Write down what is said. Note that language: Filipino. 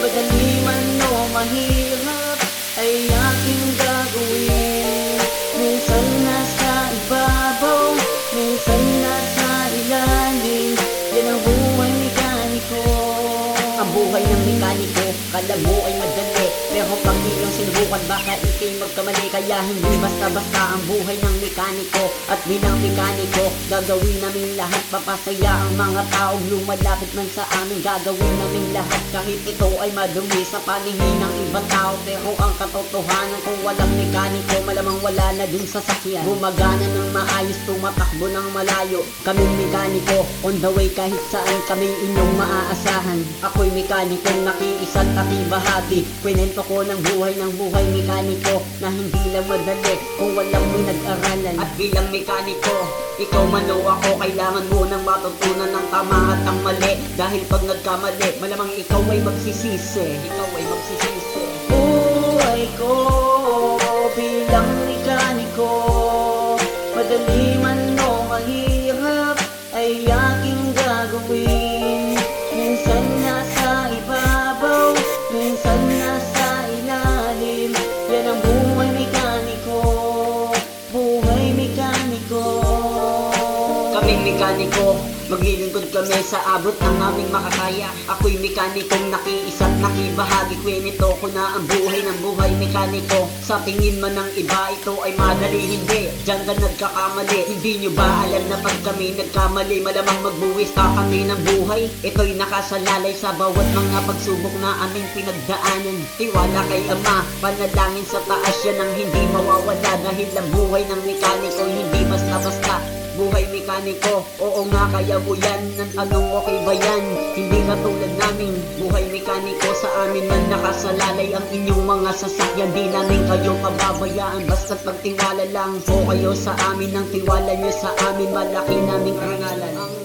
Madali man o mahirap ay buhay ng mekaniko, kala mo ay madali Pero pag iyong sinubukan baka ikay magkamali. Kaya hindi basta-basta ang buhay ng mekaniko At bilang mekaniko, gagawin namin lahat Papasaya ang mga taong lumalapit man sa amin Gagawin namin lahat. Kahit ito ay madumi Sa paningin ng ibang tao. Pero ang katotohanan kung walang mekaniko Malamang wala na din sa sakyan. Gumagana ng maayos, tumatakbo ng malayo. Kaming mekaniko, on the way kahit saan kami inyong maaasahan. Ako'y mekanikong nakiisat at ibahagi Kwento ko ng buhay ng buhay mekaniko Na hindi lang madali kung walang pinag-aralan At bilang mekaniko, ikaw man o ako Kailangan mo nang matutunan ng tama at ang mali. Dahil pag nagkamali, malamang ikaw ay magsisisi. Ikaw ay magsisisi. Buhay ko Kaming mekaniko, maglilingkod kami sa abot ng aming makakaya. Ako'y mekanikong nakiisa't nakibahagi. Kwento ko na ang buhay ng buhay mekaniko. Sa tingin man ng iba ito ay madali. Hindi, dyan ka nagkakamali. Hindi nyo ba alam na pag kami nagkamali Malamang magbuwis ka kami ng buhay? Ito'y nakasalalay sa bawat mga pagsubok na aming pinagdaanan. Tiwala kay Ama, panalangin sa taas. Yan ang hindi mawawala Dahil ang buhay ng mekaniko hindi basta-basta Buhay mekaniko, oo nga kaya mo yan Nang tanong okay ba yan? Hindi katulad namin. Buhay mekaniko sa amin man nakasalalay Ang inyong mga sasakyan. Di namin kayo pababayaan. Basta't pagtiwala lang po kayo sa amin. Ang tiwala nyo sa amin Malaki naming arangalan